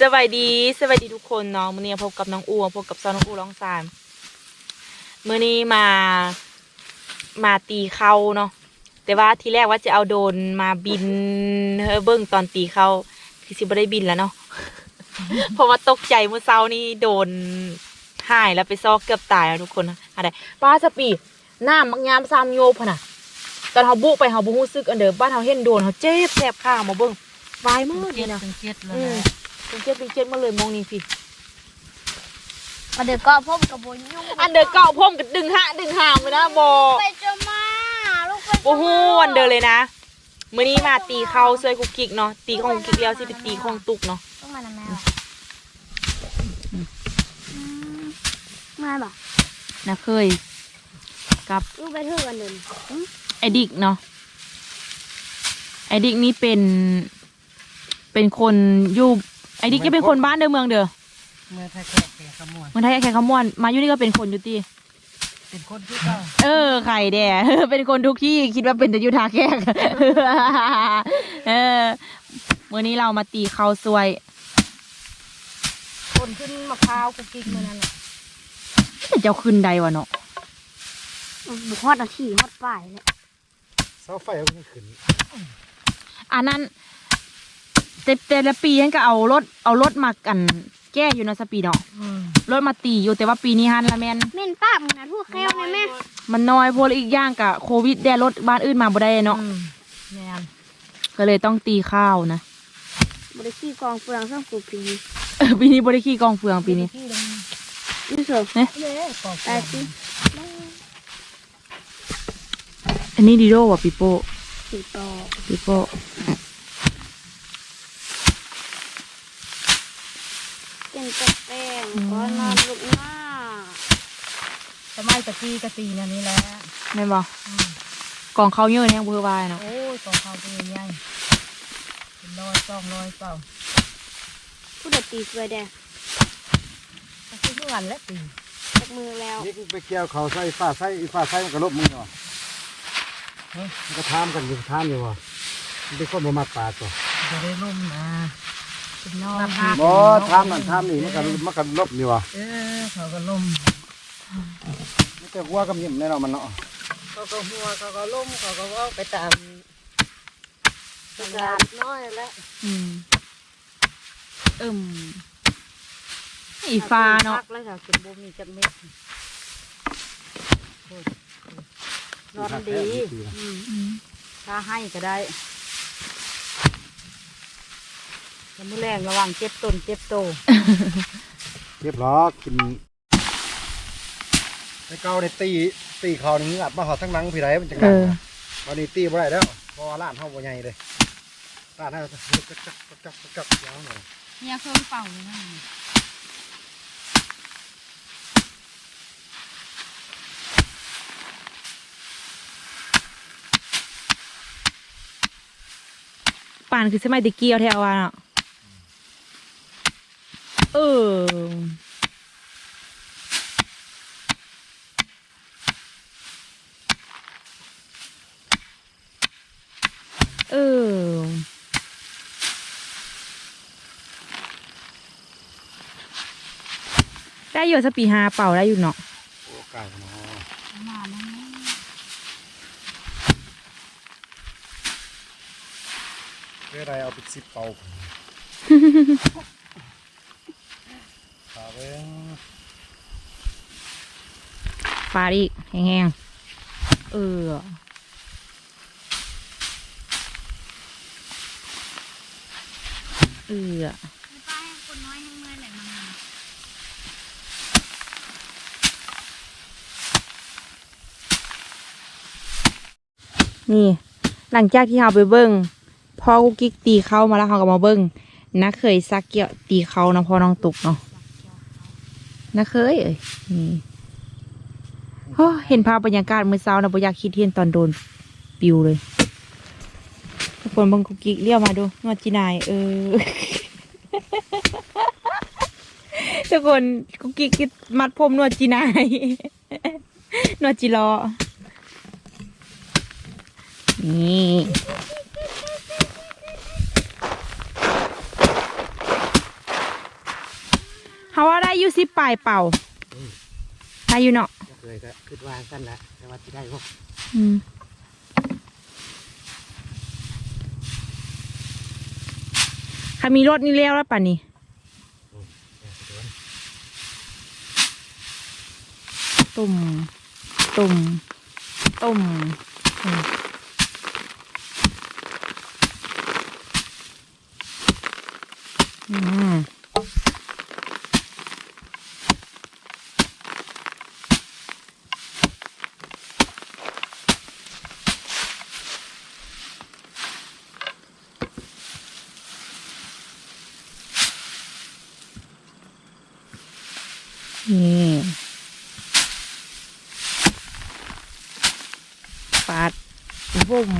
สวัสดีสวัสดีทุกคนเนาะมื้อนี้พบกับน้องอูพบกับซอนน้องอูร้องซานมื้อนี้มามาตีเข้าเนาะแต่ว่าทีแรกว่าจะเอาโดรนมาบินเฮ้อเบิ้งตอนตีเข้าคือสิบ่ได้บินแล้วเนาะเพราะว่าตกใจเมื่อเช้านี้โดนหายแล้วไปซอกเกือบตายแล้วทุกคนนะอะไรป้าสปีน้ำมักยามซามโยบพะน่ะตอนเฮาบุกไปเฮาบ่ฮู้สึกอันเด้อบ้านเฮาเห็นโดนเฮาเจ็บแสบข้ามาเบิ่งวายมากเลเจ็ยดนะถึงเจ็ดเลยอืมนะ เป็นเจ็ดเป็นเจ็ดมาเลยมองนี่พี่มาเดือก็พบกับบนยุ่งอันเดอร์เก่าพ่มกับดึงหะดึงหามไปนะบอไปจะมาลูกไปโอ้โหอันเดอร์เลยนะมื้อนี้มาตีเข้าซวยกุกกิกเนาะตีของกุกกิกแล้วสิไปตีของตุกเนาะต้องมานะแมวมาบ่นะเคยกับลูกไปเถื่อนหนึ่งไอดิกเนาะไอดิกนี่เป็น เป็นคนอยู่ ไอดิกก็เป็นคนบ้านเดิมเมืองเด้อเมื่อถ้าแค่แก่ขมวนเมืองไทยแค่ขมวนมาอยู่นี่ก็เป็นคนอยู่ตีเป็นคนที่เก่าเออไข่แด่เป็นคนทุกที่คิดว่าเป็นแต่อยุทาแขกเออมื่อนี้เรามาตีข้าวซวย คนขึ้นมะพร้าวกุกกิ๊กเมื่อนั้นน่ะแต่เจ้าขึ้นใดวะเนาะบุกฮอดอาที่ฮอดป้ายเลยเสาไฟมันยังขึ้นอันนั้น แต่แต่ละปีฉันก็เอารถเอารถมากัน แก้อยู่เนาะสปีเนาะอืมรถมาตีอยู่แต่ว่าปีนี้ฮันละแมนเม่นป้ามึงนะทุกแควเลยแม่มันน้อยเพราะอีกอย่างกับโควิดแดดรถบ้านอื่นมาบ่ได้เนาะอืมแม่นก็เลยต้องตีข้าวนะบริขี้กองเฟืองส้มกูปีเออปีนี้บริขี้กองเฟืองปีนี้ที่ลงนี่สิเย้กอกแต่สิอันนี้ดีโดว่ะปีโป้สีต่อปีโป้ เป็นตะ แป้งก็นอนลุกหน้าสมัยตะกี้กะตีเนี่ยนี่แหละแม่นบ่อืมกองข้าวเยอะเนี่ยเบอร์วายเนาะโอ้ยกองเขาเป็นใหญ่เป็นร้อยสองร้อยเปล่าผู้เด็ดตีสวยแดงก็คือเมื่อวันและตีจากมือแล้วนี่กูไปเกี่ยวเขาใส่ฟ้าใส่อีฟ้าใส่มันก็ลบมึงเหรอเฮ้ยมันก็ทามกันอยู่ทามอยู่วะมันเป็นคนบ่มักปลาตัวจะได้ร่มนะ เป็นน้องบ่ทามนั่นทามนี่มันก็มันก็ลบนี่วะเออเขาก็ล่มไม่แต่หัวกับยิ้มแน่นอนมันเนาะเขาก็หัวเขาก็ล่มเขาก็ว่าไปตามตลาดน้อยแล้วอืมเอิ่มอีฟ้าเนาะพักแล้วค่ะเป็นบ่มีจักเม็ดโอ้ยนอนดีอืมอืมถ้าให้ก็ได้ แล้วมื้อแรงระวังเจ็บต้นเจ็บโตเรียบร้อยกินไอ้เก่าในตีตีเขานี่อัดมาหอดทั้งหนังพี่ไรมันจังเอหนังอนะตอนนี้ตีบ่ได้แล้วเพราะว่าร้านเฮาบ่ใหญ่เลยร้านเฮาจักจักจักจักจักยาวหน่อยเนี่ยเครื่องเป่าเลยนะป่านคือสมัยตะเกียวแถวว่าเนาะเออเออได้อยู่สปีฮาเป่าได้อยู่เนาะโอ้ไก่เนาะมานั่นเรื่ออะไรเอาไปสิบเป่าขา ฟาดอีกแห้งๆเออเออป้าให้คนน้อยให้เมื่อไหร่มานี่ หลังจากที่เราไปเบิ้งพ่อกุ๊กกิ๊กตีเข้ามาแล้วเขาก็มาเบิ้งนักเคยซักเกี่ยวตีเขานะพ่อน้องตุกเนาะ นักเคยเอ้ยนี่โอ้เห็นภาพบรรยากาศเมื่อเช้านะบ่อยากคิดเห็นตอนโดนปิวเลย ทุกคนบิ่งกุ๊กกิ๊กเรียกมาดูนวดจีนายเออ ทุกคนกุ๊กกิ๊กมัดผมนวดจีนายนวดจีรอนี่ เขาว่า ได้อยู่สิปลายเป่าได้อยู่เนาะก็เคยก็คิดว่ากันละแต่ว่าที่ได้ก็อืมถ้ามีรถนี่เลี้ยวแล้วป่ะนี่ตุ่มตุ่มตุ่มอืมอืม นี่ปาดบุ่ม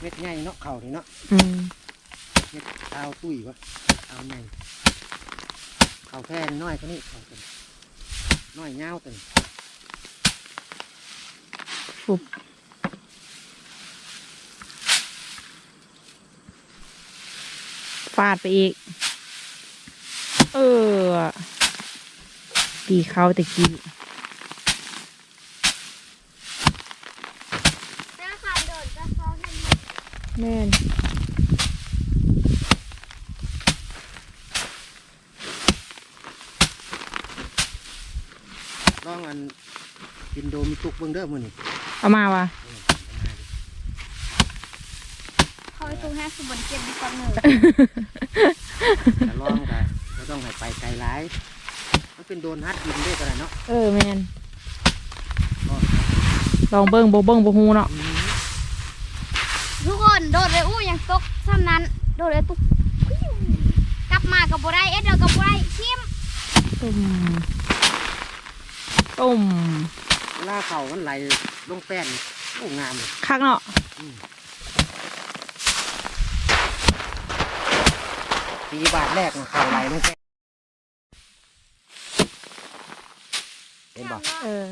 เม็ดใหญ่เนาะเข่านี่เนาะอืมเม็ดเท้าตุ้ยวะเท้าใหญ่เข่าแค่น้อยเท่านี้เข่าเป็นน้อยเงาวเป็นฟุบาดไปอีก เออ ตีเขาตะกี้ถ้าขาดโดดก็เขาเห็นแม่นลองอันกินโดมีตุกเบิ่งเด้อมื้อนี้เอามาวะ เขาไปตรงแห้สมบูรณ์เก็บดีกว่าหนึ่งแต่ลองก็ก็ต้องให้ไปไกลหลายมันเป็นโดนฮัดดินด้วยกันนะเนาะเออแม่นก็ลองเบิ้งโบเบิ้งโบฮูเนาะทุกคนโดดเลยอู้ยังตกซ้ำนั้น โดดเลยตุกกลับมากับบัได้เอ็ดเดียวกับบัได้ชิมตุ่มตุ่มเวลาเข่ามันไหลลงแป้นโอ้งามเลยคักเนาะ ปีบาทแรกน่ะเข่าไหลลงแป้นเห็นบ่เออ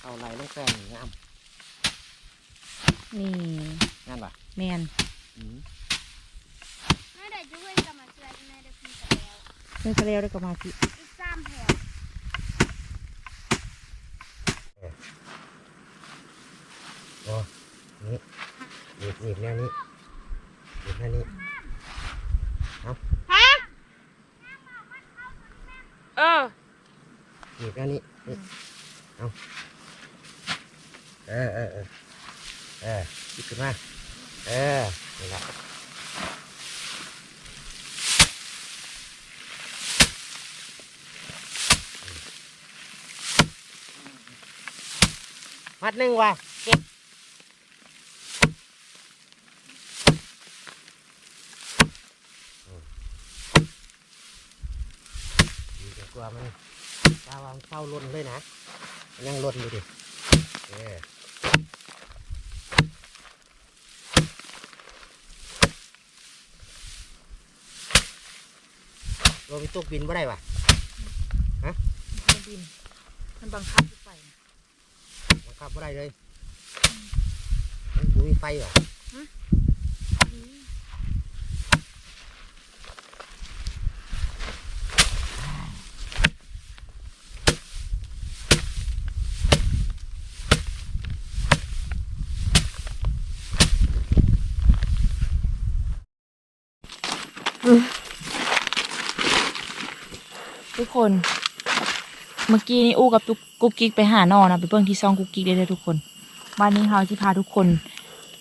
เข่าไหลลงแป้นนี่งามนี่งามบ่แม่นอืมไม่ได้จะเว้นกับมาเชื่อไม่ได้คุยกับแล้วเนื้อทะเลได้กับมาสิอีกสามแถวโอ้นี่หนีบหนีบแนวนี้ หนีบแนวนี้ฮะเออหนีบแนวนี้นี่เอาเออเออเออเออคิดขึ้นมาเออนี่แหละมัดหนึ่งว่ะ เก็บดีกว่ามันตาวางเศร้าล้นเลยนะมันยังล้นอยู่ดิเออลงไปตกบินไม่ได้ป่ะมันบิน มันบังคับไปบังคับไม่ได้เลยมันบ่มีไฟเหรอ คน เมื่อกี้นี่อู้กับตุกกุ๊กกิ๊กไปหานอนะไปเบิ่งที่ซองกุ๊กกิ๊กได้เลยทุกคนวันนี้เราจะพาทุกคน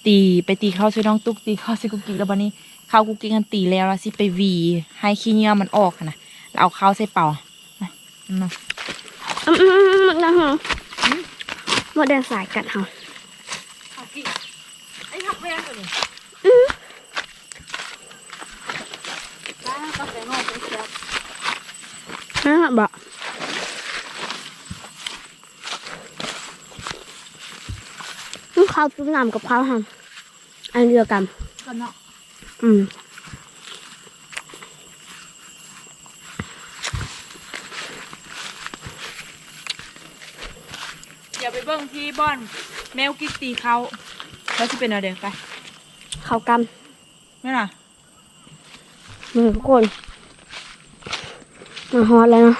ตีไปตีเข้าช่วยน้องตุ๊กตีเข้าช่วยกุ๊กกิ๊กแล้ววันนี้เข้ากุ๊กกิ๊กกันตีแล้วแล้วสิไปวี ให้ขี้เงื่อมันออกนะแล้วเอาเข้าใส่เป่านะอืมอืมอืมหมดแล้วเหรอหมดแดงสายกัดเหรอไอ้ทักแรงตัวนี้นั่ นแหละบอกข้าวตุ้มน้ำกับข้าวหอมอันเดียวกันกันเนาะอืมยดี๋ยวไปเบิ้งที่บ้อนแมวกิ๊กตีเขาแล้วจะเป็นอะไรไป เขากไม่ล่ะำมือทุกคน มาฮอตแล้วเนาะ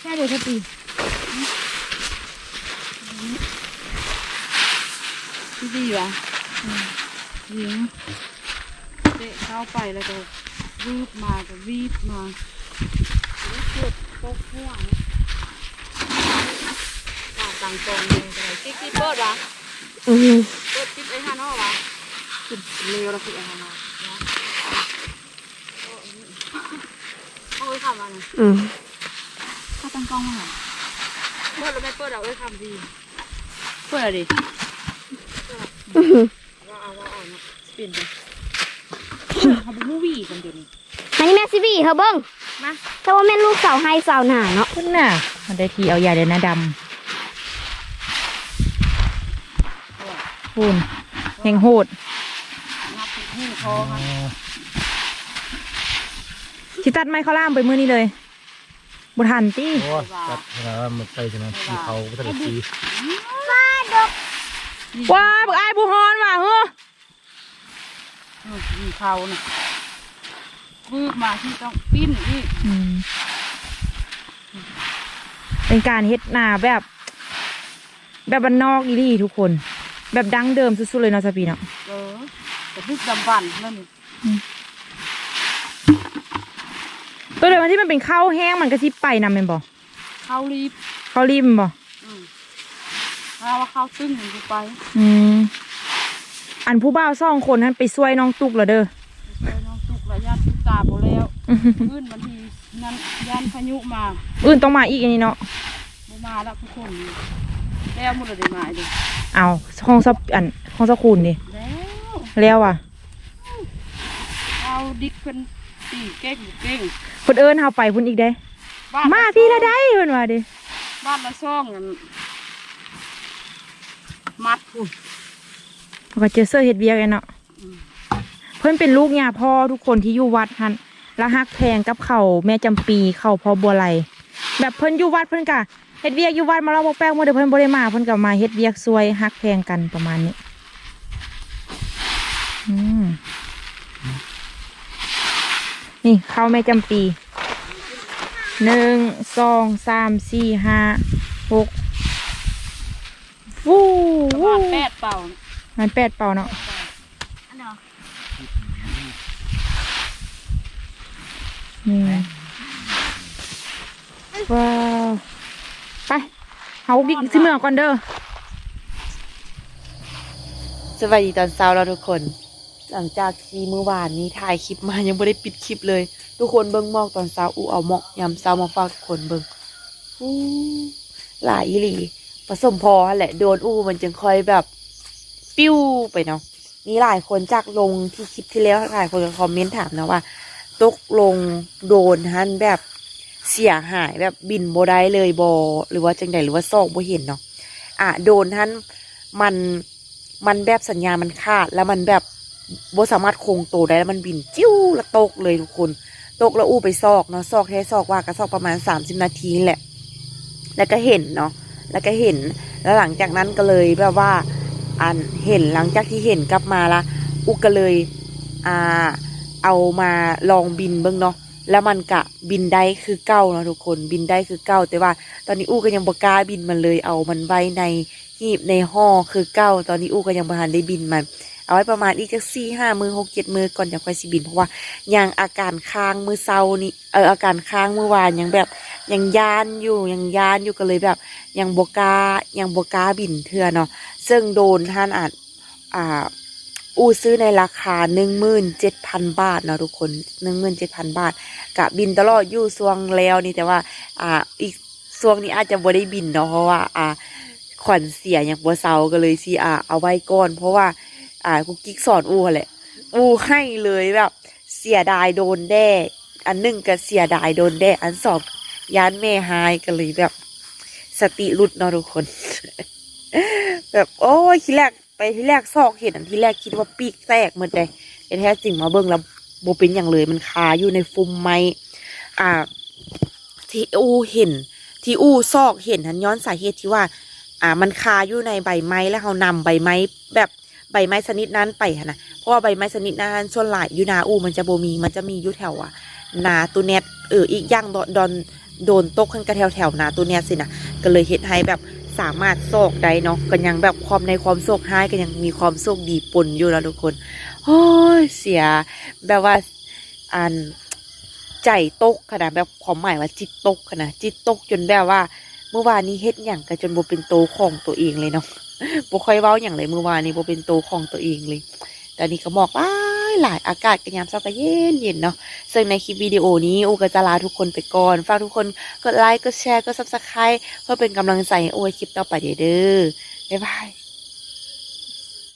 แค่เดี๋ยวจะตีที่ดีวะยิงเตะเข้าไปแล้วก็ วีบมาก็วีบมาเกิดตกห่วงต่างต่างกองเลยอะไรกิ๊กกิ๊กเบิร์ดวะอืมเบิร์ดกิ๊กไอ้ฮันอ้อวะขึ้นเร็วแล้วคืออะไรมาเขาเอ้ยคำมาเนี่ยอืมถ้าตั้งกล้องมาเบิร์ดแล้วแม่เบิร์ดเอาเอ้ยคำดีเพื่ออะไรดิอืมว่าเอาว่าเอาเนาะสปินไปเขาเป็นมูวี่กันเดี๋ยวนี้อั นนี้แม่ซิบี้เขาเบิ้งมาแต่ว่าแม่ลูกสาวไฮสาวหนาเนาะขึ้นน่ะ มันได้ทีเอาใหญ่เลยนะดำคุณเฮงโหดงับหูคอครับชิตัดไม้ข้าวล่ามไปมื้อนี้เลยบุทันตี้โอ้ยจัดขนาดว่ามันไปขนาดที่เขาก็ต้องตีว้าบักอายบุฮอนว่ะเฮ้อเออมีเขาน่ะ วีบมาที่ต้องปิ้นนี่อืมเป็นการเฮ็ดนาแบบ แบบบ้านนอกอีหลี่ทุกคน แบบดั้งเดิมสุดๆเลยเนาะสปีเนาะเออแต่ดึกดำบันนั่นนี่ตัวเดียวมันที่มันเป็นข้าวแห้งมันก็สิไปนำแม่นบ่เข้ารีบข้าวริมบ่อืมถ้าว่าเข้าตึ้งมันจะไป อืมอันผู้บ่าวสองคนนั้นไปช่วยน้องตุกแล้วเด้อ ไปน้องตุกระยาน ตุกตาโบแล้วขึ้นวันทีนั้นยานพายุมาอื่นต้องมาอีกอันนี้เนาะบ่มาแล้วทุกคนนี่แล้วหมดเลยมาดิเอาห้องซับอันห้องซับคูณดิแล้วแล้วอะเอาดิกเป็นตีเก่งเก่งเพิ่นเอิ้นเฮาไปพุ่นอีกเด้บ้านมาพี่ละได้เพิ่นว่าดิบ้านละซ่องกันมัดพุ่นเขาก็เจอเสื้อเฮ็ดเวียกกันเนาะ เพิ่นเป็นลูกย่าพ่อทุกคนที่อยู่วัดหั่นแล้วฮักแพงกับเขาแม่จำปีเขาพ่อบัวไหลแบบเพิ่นอยู่วัดเพิ่นก็เฮ็ดเวียกอยู่วัดมาเราบ่แป้งมื้อเดียวเพิ่นบ่ได้มาเพิ่นก็มาเฮ็ดเวียกซวยฮักแพงกันประมาณนี้อืมนี่เข้าแม่จำปีหนึ่งสองสามสี่ห้าหกวู้ประวู้มาณแปดเป่ามันแปดเป่าเนาะ อันเนาะ นี่ว้าวไปเฮาบิ๊กซิเมืองก่อนเด้อสวัสดีตอนเช้าแล้วทุกคน หลังจากที่เมื่อวานนี้ถ่ายคลิปมายังไม่ได้ปิดคลิปเลย ทุกคนเบิ้งหมอกตอนเช้าอูเอาหมอกยำเช้ามาฝากทุกคนเบิ้งอู้หลายอีหลีผสมพอแหละโดนอู้มันจึงค่อยแบบ ปิ้วไปเนาะมีหลายคนจากลงที่คลิปที่แล้วหลายคนก็คอมเมนต์ถามนะว่า ตกลงโดนฮันแบบเสียหายแบบบินโบได้เลยบอหรือว่าจังใดหรือว่าซอกโบเห็นเนาะอะโดนฮันมันมันแบบสัญญาณมันขาดแล้วมันแบบโบสามารถคงตัวได้แล้วมันบินจิ้วแล้วตกเลยทุกคน ตกแล้วอู้ไปซอกเนาะซอกแท้ซอกว่าก็ซอกประมาณสามสิบนาทีแหละ แล้วก็เห็นเนาะแล้วก็เห็นแล้วหลังจากนั้นก็เลยแบบว่าอันเห็นหลังจากที่เห็นกลับมาละอุก็เลย อ่า เอามาลองบินเบิ้งเนาะแล้วมันกะบินได้คือเก้าเนาะทุกคนบินได้คือเก้าแต่ว่า ตอนนี้อู้ก็ยังบกล้าบินมันเลยเอามันไว้ในหีบในห่อคือเก้าตอนนี้อู้ก็ยังบ่ทันได้บินมัน เอาไว้ประมาณอีกสักสี่ห้ามือหกเจ็ดมือก่อนจะค่อยสิบิน เพราะว่ายังอาการค้างมือเศร้านี่เอออาการค้างเมื่อวานยังแบบยังยานอยู่ยังยานอยู่ก็เลยแบบ ยังบกล้ายังบกล้าบินเทื่อเนาะซึ่งโดนท่านอาจอ่า อูซื้อในราคาหนึ่งหมื่นเจ็ดพันบาทเนาะทุกคนหนึ่งหมื่นเจ็ดพันบาทกะบินตลอดอยู่ช่วงแล้วนี่แต่ว่า อ่า อีกช่วงนี้อาจจะบ่ได้บินเนาะเพราะว่า อ่า ขวัญเสียอย่างบัวเซาก็เลยสิอ่า เอาไว้ก่อน เพราะว่า อ่ากุ๊กกิ๊กสอนอูแหละ อูให้เลยแบบ เสียดายโดนแด้อันหนึ่งก็เสียดายโดนแด้อันสองยานแม่หายก็เลยแบบ สติหลุดเนาะทุกคน แบบโอ้ยทีแรก ไปทีแรกซอกเห็นอันที่แรกคิดว่าปีกแตกหมดเลยแต่แท้จริงมาเบิ่งแล้วโบเป็นอย่างเลยมันคาอยู่ในฟุมไม้อ่า ที่อูเห็น ที่อูซอกเห็นทันย้อนสาเหตุที่ว่า อ่า มันคาอยู่ในใบไม้แล้วเขานำใบไม้แบบใบไม้ชนิดนั้นไปนะเพราะว่าใบไม้ชนิดนั้นส่วนหลายอยู่นาอูมันจะโบมีมันจะมีอยู่แถวอะนาตูเน็ตเอออีกอย่างดอนดนโดนตกขึ้นกระแถวแถวนาตูเน็ตสินะก็เลยเห็นให้แบบ สามารถโศกได้เนาะก็ยังแบบความในความโศกหายก็ยังมีความโศกดีปนอยู่แล้วทุกคนโอ้ยเสียแบบว่าอันใจตกขนาดแบบความหมายว่าจิตตกขนาดจิตตกจนแบบว่า เมื่อวานนี้เฮ็ดอย่างก็จนโบเป็นโตของตัวเองเลยเนาะบ่ค่อยเว้าอย่างเลยเมื่อวานนี้โบเป็นโตของตัวเองเลย แต่นี่ก็หมอกหลายหลายอากาศกันยามเช้าก็เย็นเย็นเนาะซึ่งในคลิปวิดีโอนี้โอก็จะลาทุกคนไปก่อนฝากทุกคนกดไลค์กดแชร์กดซับสไครต์เพื่อเป็นกำลังใจให้โอไว้คลิปต่อไปเด้อบ๊ายบาย